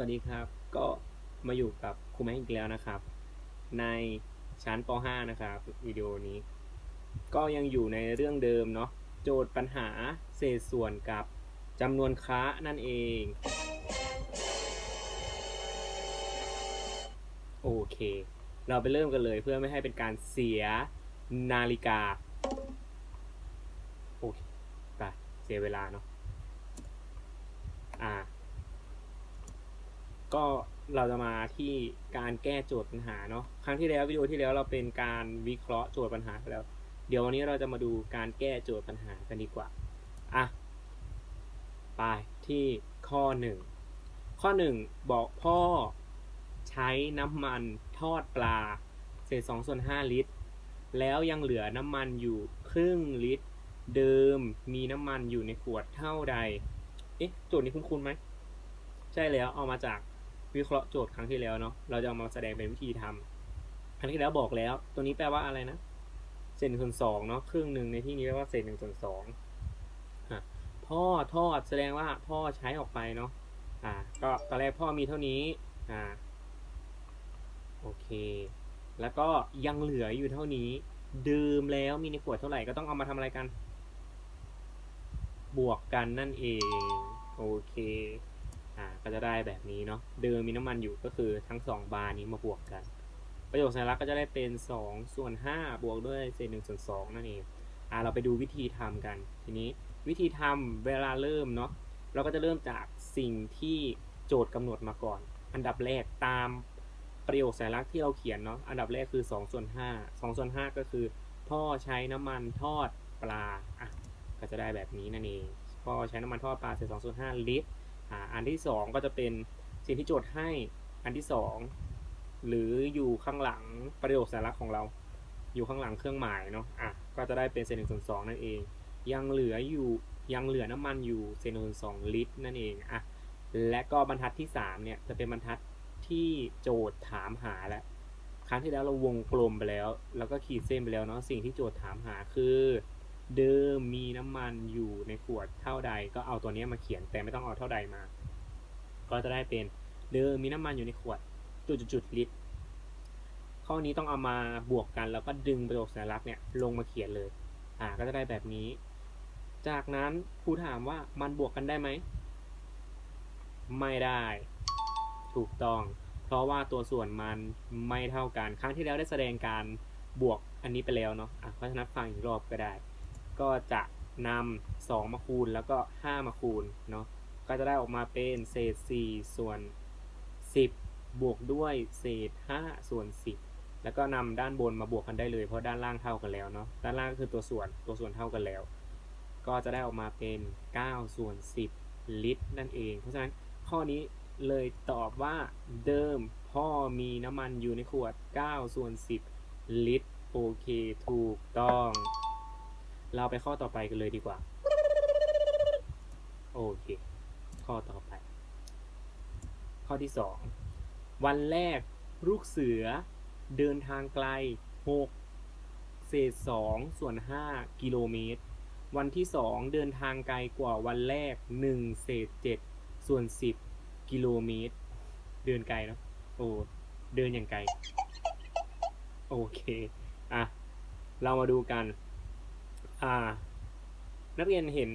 สวัสดีครับ ก็มาอยู่กับครูแม็กอีกแล้วนะครับ ในชั้นป .5 นะครับวิดีโอนี้ ก็ยังอยู่ในเรื่องเดิมเนาะโจทย์ปัญหาเศษส่วนกับจำนวนค้านั่นเอง โอเค เราไปเริ่มกันเลยเพื่อไม่ให้เป็นการเสียนาฬิกา โอเคไปเสียเวลาเนาะอ่า ก็เราจะมาที่การแก้โจทย์ปัญหาเนาะครั้งที่แล้ววิดีโอที่แล้วเราเป็นการวิเคราะห์โจทย์ปัญหาไปแล้ว เดี๋ยววันนี้เราจะมาดูการแก้โจทย์ปัญหากันดีกว่าอะไปที่ข้อหนึ่งข้อหนึ่งบอกพ่อใช้น้ำมันทอดปลาเศษ2ส่วน5ลิตร แล้วยังเหลือน้ำมันอยู่ครึ่งลิตร เดิมมีน้ำมันอยู่ในขวดเท่าใด เอ๊ะโจทย์นี้คุ้นๆไหม ใช่แล้วเอามาจาก วิเคราะห์โจทย์ครั้งที่แล้วเนาะเราจะเอามาแสดงเป็นวิธีทำครั้งที่แล้วบอกแล้ว ตัวนี้แปลว่าอะไรนะเศษหนึ่งส่วนสองเนาะครึ่งหนึ่งในที่นี้แปลว่าเศษหนึ่งส่วนสองพ่อทอดแสดงว่าพ่อใช้ออกไปเนาะอ่า ก็ตอนแรกพ่อมีเท่านี้อ่าโอเค แล้วก็ยังเหลืออยู่เท่านี้ ดื่มแล้วมีในขวดเท่าไหร่ก็ต้องเอามาทำอะไรกัน บวกกันนั่นเอง โอเค อ่าก็จะได้แบบนี้เนาะเดิมมีน้ำมันอยู่ก็คือทั้ง 2 บาร์นี้มาบวกกัน ประโยคสัญลักษณ์ก็จะได้เป็น2ส่วน5บวกด้วยเศษ1ส่วน2นั่นเองอ่าเราไปดูวิธีทำกัน ทีนี้วิธีทำเวลาเริ่มเนาะเราก็จะเริ่มจากสิ่งที่โจทย์กำหนดมาก่อน อันดับแรกตามประโยคสัญลักษณ์ที่เราเขียนเนาะอันดับแรกคือ2ส่วน5 2ส่วน5ก็คือ พ่อใช้น้ำมันทอดปลาอะก็จะได้แบบนี้นั่นเองพ่อใช้น้ำมันทอดปลาเศษ2ส่วน5ลิตร อ่าอันที่ 2 ก็จะเป็นสิ่งที่โจทย์ให้อันที่ 2 หรืออยู่ข้างหลังประโยคสัญลักของเรา อยู่ข้างหลังเครื่องหมายเนาะอะก็จะได้เป็นเศษหนึ่งส่วนสองนั่นเอง ยังเหลืออยู่ยังเหลือน้ำมันอยู่เศษหนึ่งส่วนสองลิตรนั่นเองอะและก็บรรทัดที่3เนี่ยจะเป็นบรรทัดที่โจทย์ถามหาแล้วครั้งที่แล้วเราวงกลมไปแล้ว แล้วก็ขีดเส้นไปแล้วเนาะสิ่งที่โจทย์ถามหาคือ เดิมมีน้ำมันอยู่ในขวดเท่าใด ก็เอาตัวนี้มาเขียนแต่ไม่ต้องเอาเท่าใดมา ก็จะได้เป็นเดิมมีน้ำมันอยู่ในขวดจุดๆๆลิตรข้อนี้ต้องเอามาบวกกันแล้วก็ดึงประโยคสัญลักษณ์เนี่ยลงมาเขียนเลย อ่าก็จะได้แบบนี้ จากนั้นครูถามว่ามันบวกกันได้ไหม ไม่ได้ ถูกต้อง เพราะว่าตัวส่วนมันไม่เท่ากัน ครั้งที่แล้วได้แสดงการบวกอันนี้ไปแล้วเนาะอะเพราะฉะนั้นฟังอีกรอบก็ได้ ก็จะนำ2มาคูณแล้วก็ 5 มาคูณเนาะก็จะได้ออกมาเป็นเศษ 4 ส่วน 10 บวกด้วยเศษ 5 ส่วน 10 แล้วก็นำด้านบนมาบวกกันได้เลยเพราะด้านล่างเท่ากันแล้วเนาะด้านล่างก็คือตัวส่วนตัวส่วนเท่ากันแล้ว ก็จะได้ออกมาเป็น 9 ส่วน 10 ลิตรนั่นเอง เพราะฉะนั้นข้อนี้เลยตอบว่าเดิมพ่อมีน้ำมันอยู่ในขวด 9 ส่วน 10 ลิตร โอเค ถูกต้อง เราไปข้อต่อไปกันเลยดีกว่า โอเค ข้อต่อไป ข้อที่2วันแรกลูกเสือ เดินทางไกล6เศษ2ส่วน5กิโลเมตร วันที่2เดินทางไกลกว่าวันแรก1เศษ7ส่วน10กิโลเมตร เดินไกลเนาะโอ้เดินอย่างไกล โอเค อะ เรามาดูกัน อ่า นักเรียนเห็น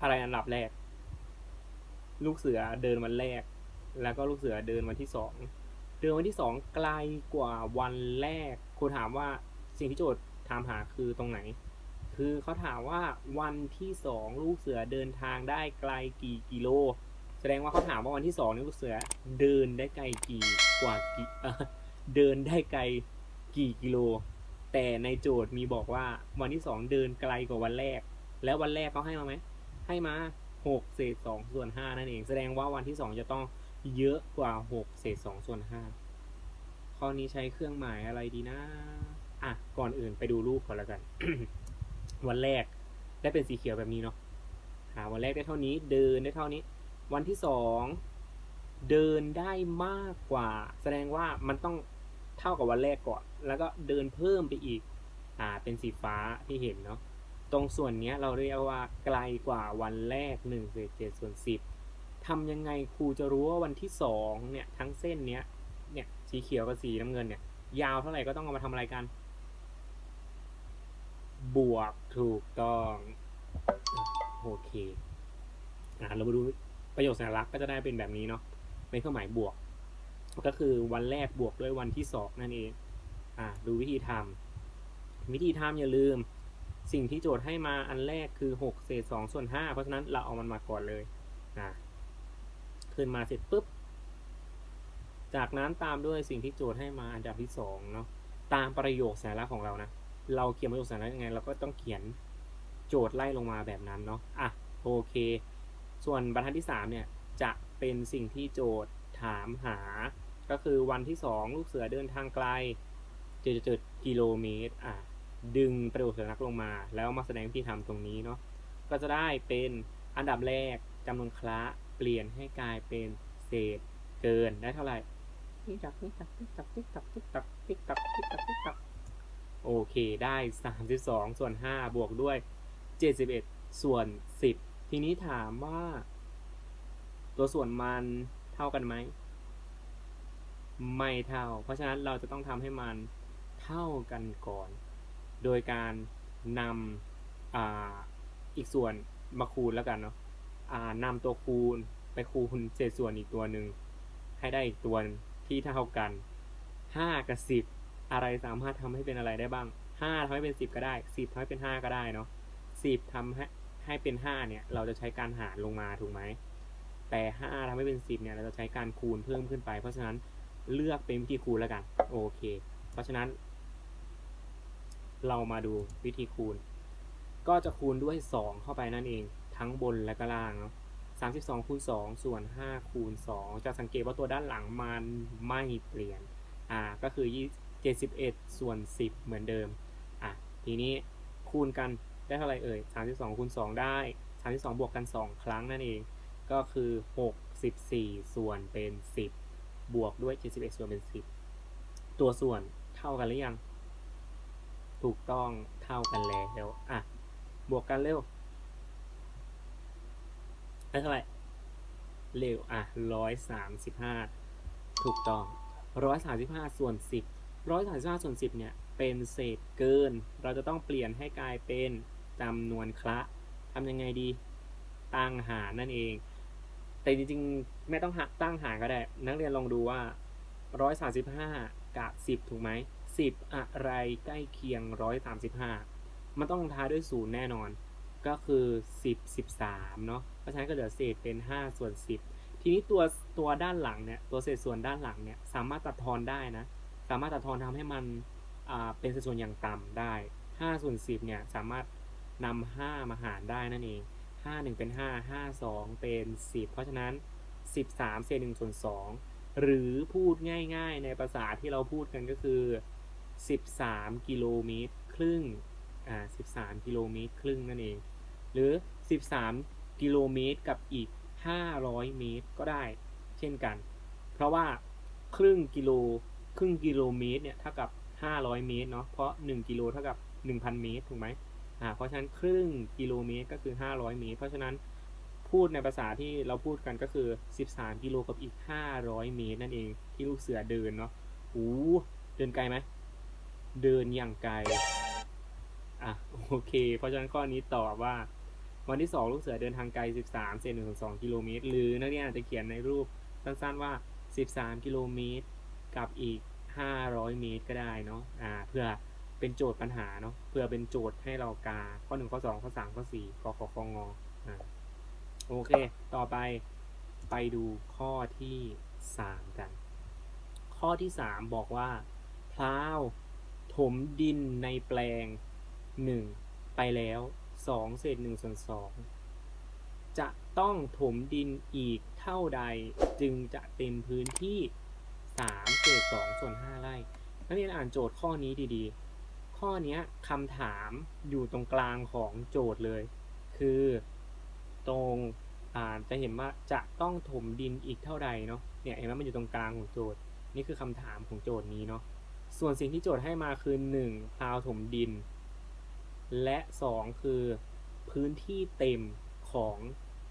อะไรอันดับแรก ลูกเสือเดินวันแรก แล้วก็ลูกเสือเดินวันที่สองเดินวันที่สองไกลกว่าวันแรกครูถามว่าสิ่งที่โจทย์ถามหาคือตรงไหน คือเขาถามว่าวันที่สองลูกเสือเดินทางได้ไกลกี่กิโล แสดงว่าเขาถามว่าวันที่สองนี่ลูกเสือเดินได้ไกลกี่กว่ากี่เอ่อเดินได้ไกลกี่กิโล แต่ในโจทย์มีบอกว่าวันที่สองเดินไกลกว่าวันแรก แล้ววันแรกเขาให้มาไหม ให้มาหกเศษสองส่วนห้านั่นเอง แสดงว่าวันที่สองจะต้องเยอะกว่าหกเศษสองส่วนห้าข้อนี้ใช้เครื่องหมายอะไรดีนะ อะ ก่อนอื่นไปดูรูปก่อนล้วกัน วันแรกได้เป็นสีเขียวแบบนี้เนาะ หาวันแรกได้เท่านี้ เดินได้เท่านี้ วันที่สองเดินได้มากกว่า แสดงว่ามันต้อง เท่ากับวันแรกก่อน แล้วก็เดินเพิ่มไปอีก อ่า เป็นสีฟ้าที่เห็นเนาะ ตรงส่วนนี้เราเรียกว่าไกลกว่าวันแรก1เศษ7ส่วน10ทำยังไงครูจะรู้ว่าวันที่สองเนี่ยทั้งเส้นเนี้ย เนี่ยสีเขียวกับสีน้ำเงินเนี่ย ยาวเท่าไหร่ก็ต้องเอามาทำอะไรกัน บวกถูกต้องโอเคอ่าเรามาดูประโยคสัญลักษณ์ก็จะได้เป็นแบบนี้เนาะเป็นเครื่องหมายบวก ก็คือวันแรกบวกด้วยวันที่สองนั่นเองอ่าดูวิธีทำวิธีทำอย่าลืม สิ่งที่โจทย์ให้มาอันแรกคือหกเศษสองส่วนห้าเพราะฉะนั้นเราเอามันมาก่อนเลยอ่าขึ้นมาเสร็จปุ๊บ จากนั้นตามด้วยสิ่งที่โจทย์ให้มาอันดับที่สองเนาะตามประโยคสัญลักษณ์ของเรานะ เราเขียนประโยคสัญลักษณ์ยังไง เราก็ต้องเขียนโจทย์ไล่ลงมาแบบนั้นเนาะอะโอเค ส่วนบรรทัดที่3เนี่ยจะเป็นสิ่งที่โจทย์ถามหา ก็คือวันที่2ลูกเสือเดินทางไกลเจดกิโลเมตรอะดึงประโยคสัญลักษณ์ลงมา แล้วมาแสดงวิธีทำตรงนี้เนาะก็จะได้เป็นอันดับแรกจำนวนคละเปลี่ยนให้กลายเป็นเศษเกินได้เท่าไหร่ติ๊กตักติ๊กตักติ๊กตักติ๊กตักติ๊กตักติ๊กตักติ๊กตักติ๊กตักโอเคได้ 32 ส่วน 5 บวกด้วย 71 ส่วน 10 ทีนี้ถามว่า ตัวส่วนมันเท่ากันไหม ไม่เท่า เพราะฉะนั้นเราจะต้องทำให้มันเท่ากันก่อน โดยการนำออีกส่วนมาคูณแล้วกันเนาะนำตัวคูณไปคูณเศษส่วนอีกตัวหนึ่งให้ได้อีกตัวที่เท่ากัน 5 กับ 10 อะไรสามารถทำให้เป็นอะไรได้บ้าง 5ทำให้เป็น 10 ก็ได้ 10ทำให้เป็น 5 ก็ได้เนาะ10ทำให้ให้เป็น 5 เนี่ย เราจะใช้การหารลงมาถูกไหมแต่ 5ทำให้เป็น 10 เนี่ย เราจะใช้การคูณเพิ่มขึ้นไป เพราะฉะนั้น เลือกเป็นวิธีคูณแล้วกัน โอเค เพราะฉะนั้น เรามาดูวิธีคูณ ก็จะคูณด้วย 2 เข้าไปนั่นเอง ทั้งบนและก็ล่างเนาะ32คูณ2ส่วน5คูณ2จะสังเกตว่าตัวด้านหลังมันไม่เปลี่ยน อ่า ก็คือ 71 ส่วน 10 เหมือนเดิม อะ ทีนี้คูณกันได้เท่าไหร่เอ่ย 32คูณ2ได้ 32 บวกกัน 2 ครั้งนั่นเอง ก็คือ 64 ส่วนเป็น 10 บวกด้วย 71 ส่วนเป็น 10 ตัวส่วนเท่ากันหรือยัง ถูกต้องเท่ากันแล้วอะ บวกกันเร็วได้เท่าไหร่เร็วอะ135ถูกต้อง135ส่วน10 135ส่วน10เนี่ย เป็นเศษเกิน เราจะต้องเปลี่ยนให้กลายเป็นจำนวนคละทำยังไงดี ตั้งหารนั่นเอง แต่จริงๆ ไม่ต้องหักตั้งหารก็ได้ นักเรียนลองดูว่า 135 กับ 10 ถูกไหม 10 อะไรใกล้เคียง 135 มันต้องลงท้ายด้วยศูนย์แน่นอน ก็คือ 10 13 เนาะเพราะฉะนั้นก็เหลือเศษเป็น 5 ส่วน 10 ทีนี้ตัวตัวด้านหลังเนี่ย ตัวเศษส่วนด้านหลังเนี่ย สามารถตัดทอนได้นะ สามารถตัดทอนทำให้มันเป็นสัดส่วนอย่างต่ำได้5ส่วน10 เนี่ย สามารถนำ5มาหารได้นั่นเอง 5 1เป็น5 5 2เป็น10เพราะฉะนั้น13เศษ1ส่วน2หรือพูดง่ายๆ ในภาษาที่เราพูดกันก็คือ13กิโลเมตรครึ่งอ่า13กิโลเมตรครึ่งนั่นเอง หรือ13กิโลเมตรกับอีก500เมตรก็ได้เช่นกัน เพราะว่าครึ่งกิโลครึ่งกิโลเมตรเนี่ยเท่ากับ500เมตรเนาะเพราะ1กิโลเท่ากับ1,000เมตรถูกไหม อ่าเพราะฉะนั้นครึ่งกิโลเมตรก็คือ 500 เมตร เพราะฉะนั้นพูดในภาษาที่เราพูดกันก็คือ 13 กิโลกับอีก 500 เมตรนั่นเองที่ลูกเสือเดินเนาะโอ้เดินไกลไหมเดินอย่างไกลอะโอเค เพราะฉะนั้นข้อนี้ตอบว่า วันที่ 2 ลูกเสือเดินทางไกล 13เซน1.2กิโลเมตร หรือนักเรียนอาจจะเขียนในรูปสั้นๆว่า 13 กิโลเมตรกับอีก 500 เมตรก็ได้เนาะอ่าเพื่อ เป็นโจทย์ปัญหาเนาะเพื่อเป็นโจทย์ให้เรากาข้อ1ข้อ2ข้อ3ข้อ4กขคงอ่าโอเค ต่อไปไปดูข้อที่3กัน ข้อที่3บอกว่าพลาวถมดินในแปลง1ไปแล้ว2เศษ1ส่วน2จะต้องถมดินอีกเท่าใดจึงจะเต็มพื้นที่3เศษ2ส่วน5ไร่นักเรียนอ่านโจทย์ข้อนี้ดีๆ ข้อนี้คำถามอยู่ตรงกลางของโจทย์เลย คือตรงจะเห็นว่าจะต้องถมดินอีกเท่าใดเนาะเนี่ยเห็นไหมมันอยู่ตรงกลางของโจทย์ นี่คือคำถามของโจทย์นี้เนาะส่วนสิ่งที่โจทย์ให้มาคือ1พาวถมดิน และ 2 คือพื้นที่เต็มของ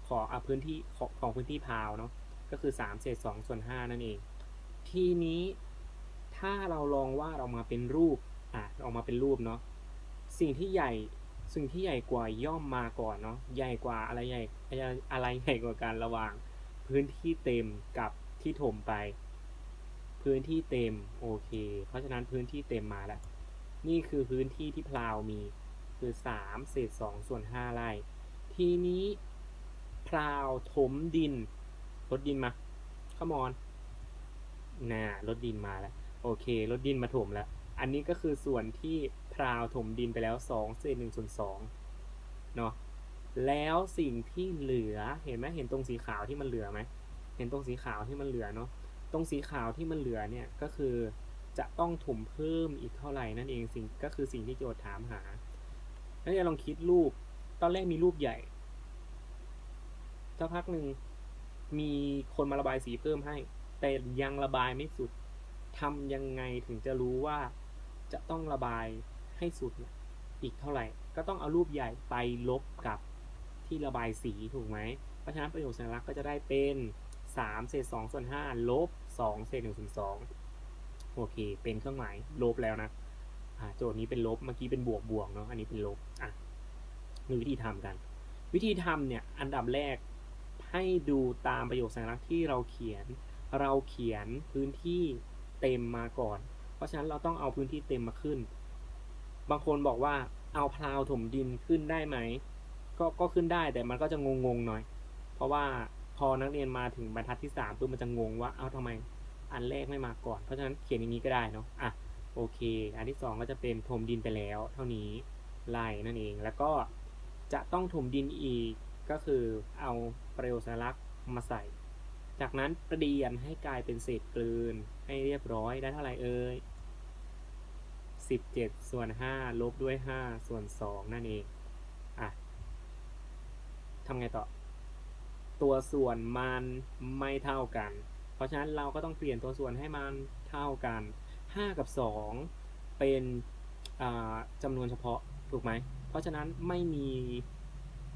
ของอพื้นที่ของของพื้นที่พาวเนาะก็คือ3เศษ2ส่วน5นั่นเอง ทีนี้ถ้าเราลองวาดออกมาเป็นรูป อะออกมาเป็นรูปเนาะสิ่งที่ใหญ่สิ่งที่ใหญ่กว่าย่อมมาก่อนเนาะใหญ่กว่าอะไรใหญ่อะไรใหญ่กว่ากันระหว่าง พื้นที่เต็มกับที่ถมไป พื้นที่เต็มโอเค เพราะฉะนั้นพื้นที่เต็มมาแล้วนี่คือพื้นที่ที่พลาวมีคือ3เศษ2ส่วน5ไร่ทีนี้พลาวถมดินรถดินมาขมอนน่ารถดินมาแล้วโอเครถดินมาถมแล้ว อันนี้ก็คือส่วนที่พราวถมดินไปแล้ว2เศษ1ส่วน2เนาะแล้วสิ่งที่เหลือเห็นไหมเห็นตรงสีขาวที่มันเหลือไหมเห็นตรงสีขาวที่มันเหลือเนาะตรงสีขาวที่มันเหลือเนี่ยก็คือจะต้องถมเพิ่มอีกเท่าไหร่นั่นเองสิ่งก็คือสิ่งที่โจทย์ถามหานักเรียนลองคิดรูปตอนแรกมีรูปใหญ่สักพักหนึ่งมีคนมาระบายสีเพิ่มให้ แต่ยังระบายไม่สุดทำยังไงถึงจะรู้ว่า จะต้องระบายให้สุดอีกเท่าไหร่ ก็ต้องเอารูปใหญ่ไปลบกับที่ระบายสีถูกไหมเพราะฉะนั้นประโยคสัญลักษณ์ก็จะได้เป็น3เศษ2ส่วน5ลบ2เศษ1ส่วน2โอเค เป็นเครื่องหมายลบแล้วนะโจทย์นี้เป็นลบเมื่อกี้เป็นบวกบวกเนาะอันนี้เป็นลบอะมีวิธีทำกัน วิธีทำเนี่ยอันดับแรกให้ดูตามประโยคสัญลักษณ์ที่เราเขียน เราเขียนพื้นที่เต็มมาก่อน ราะฉะนั้นเราต้องเอาพื้นที่เต็มมาขึ้น บางคนบอกว่าเอาพลาวถมดินขึ้นได้ไหม ก็ก็ขึ้นได้แต่มันก็จะงงๆหน่อย เพราะว่าพอนักเรียนมาถึงบรรทัดที่3ปุ๊บมันจะงงว่าเอาทำไมอันแรกไม่มาก่อน เพราะฉะนั้นเขียนอย่างนี้ก็ได้เนาะอะโอเค อันที่ 2 ก็จะเป็นถมดินไปแล้ว เท่านี้ไล่นั่นเอง แล้วก็จะต้องถมดินอีกก็คือเอาประโยคสัญลักษณ์มาใส่ จากนั้นเปลี่ยนให้กลายเป็นเศษกลืนให้เรียบร้อยได้เท่าไหร่เอ่ย 17ส่วน5ลบด้วย5ส่วน2นั่นเองอะทำไงต่อ ตัวส่วนมันไม่เท่ากัน เพราะฉะนั้นเราก็ต้องเปลี่ยนตัวส่วนให้มันเท่ากัน 5 กับ 2 เป็นจำนวนเฉพาะถูกไหม เพราะฉะนั้นไม่มี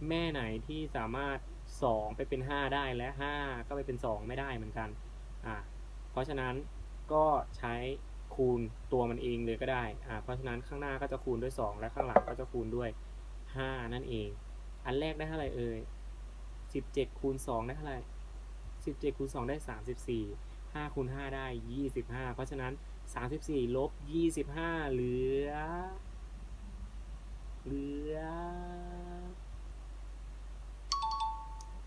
แม่ไหนที่สามารถ 2 ไปเป็น 5 ได้และ 5 ก็ไปเป็น 2 ไม่ได้เหมือนกันอ่าเพราะฉะนั้นก็ใช้ คูณตัวมันเองเลยก็ได้อ่าเพราะฉะนั้นข้างหน้าก็จะคูณด้วย 2 และข้างหลังก็จะคูณด้วย 5 นั่นเอง อันแรกได้เท่าไหร่เอ่ย17คูณ2ได้เท่าไหร่17คูณ2ได้ 34 5คูณ5ได้ 25 เพราะฉะนั้น 34ลบ25 เหลือ เหลือ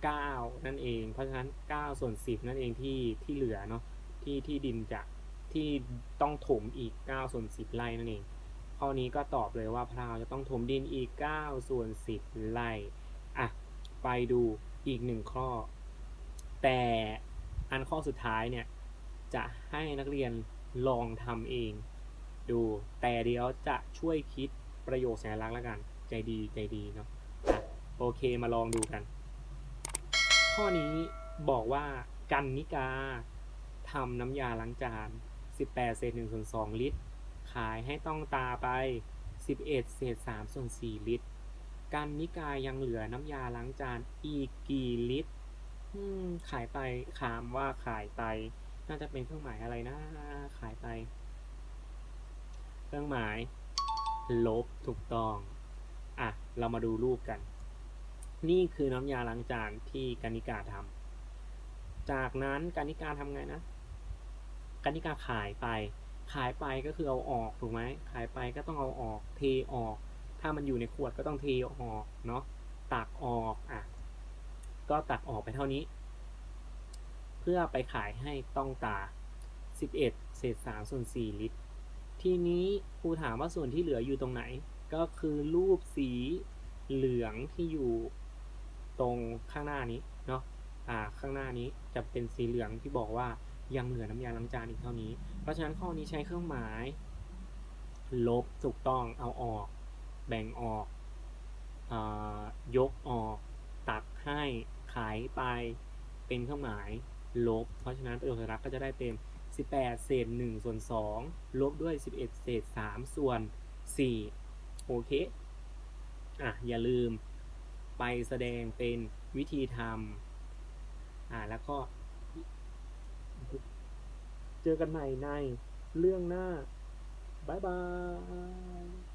9 นั่นเอง เพราะฉะนั้น 9 ส่วน 10 นั่นเองที่ที่เหลือเนาะที่ที่ดินจาก ที่ต้องถมอีก9ส่วน10 ไร่นั่นเองข้อนี้ก็ตอบเลยว่าพราวจะต้องถมดินอีก9ส่วน10 ไร่อะไปดูอีกหนึ่งข้อ แต่อันข้อสุดท้ายเนี่ยจะให้นักเรียนลองทำเอง ดูแต่เดี๋ยวจะช่วยคิดประโยคสัญลักษณ์แล้วกัน ใจดีใจดีเนาะอะโอเคมาลองดูกัน ข้อนี้บอกว่ากันนิกาทำน้ำยาล้างจาน 18เศษ1ส่วน2ลิตร ขายให้ต้องตาไป 11เศษ3ส่วน4ลิตร กันนิกายังเหลือน้ำยาล้างจานอีกกี่ลิตรขายไปถามว่าขายไป น่าจะเป็นเครื่องหมายอะไรนะ ขายไป เครื่องหมาย ลบถูกต้อง อะ เรามาดูรูปกัน นี่คือน้ำยาล้างจานที่กานิกาทำจากนั้นกานิกาทำไงนะ กานิกาขายไป ขายไปก็คือเอาออกถูกไหมขายไปก็ต้องเอาออกเทออก ถ้ามันอยู่ในขวดก็ต้องเทออกเนาะตักออกอะก็ตักออกไปเท่านี้ เพื่อไปขายให้ต้องตา 11 เศษ3ส่วน4ลิตร ทีนี้ครูถามว่าส่วนที่เหลืออยู่ตรงไหน ก็คือรูปสีเหลืองที่อยู่ตรงข้างหน้านี้เนาะอ่าข้างหน้านี้จะเป็นสีเหลืองที่บอกว่า ยังเหลือน้ำยาล้างจานอีกเท่านี้ เพราะฉะนั้นข้อนี้ใช้เครื่องหมาย ลบถูกต้องเอาออก แบ่งออกอยกออก ตัดให้ขายไปเป็นเครื่องหมายลบ เพราะฉะนั้นประโยคสลักษณ์ก็จะได้เป็น 18 เศษ 1 ส่วน 2 ลบด้วย 11 เศษ 3 ส่วน 4 โอเค อะ อย่าลืมไปแสดงเป็นวิธีทำอ่าแล้วก็ เจอกันใหม่ในเรื่องหน้า บ๊ายบาย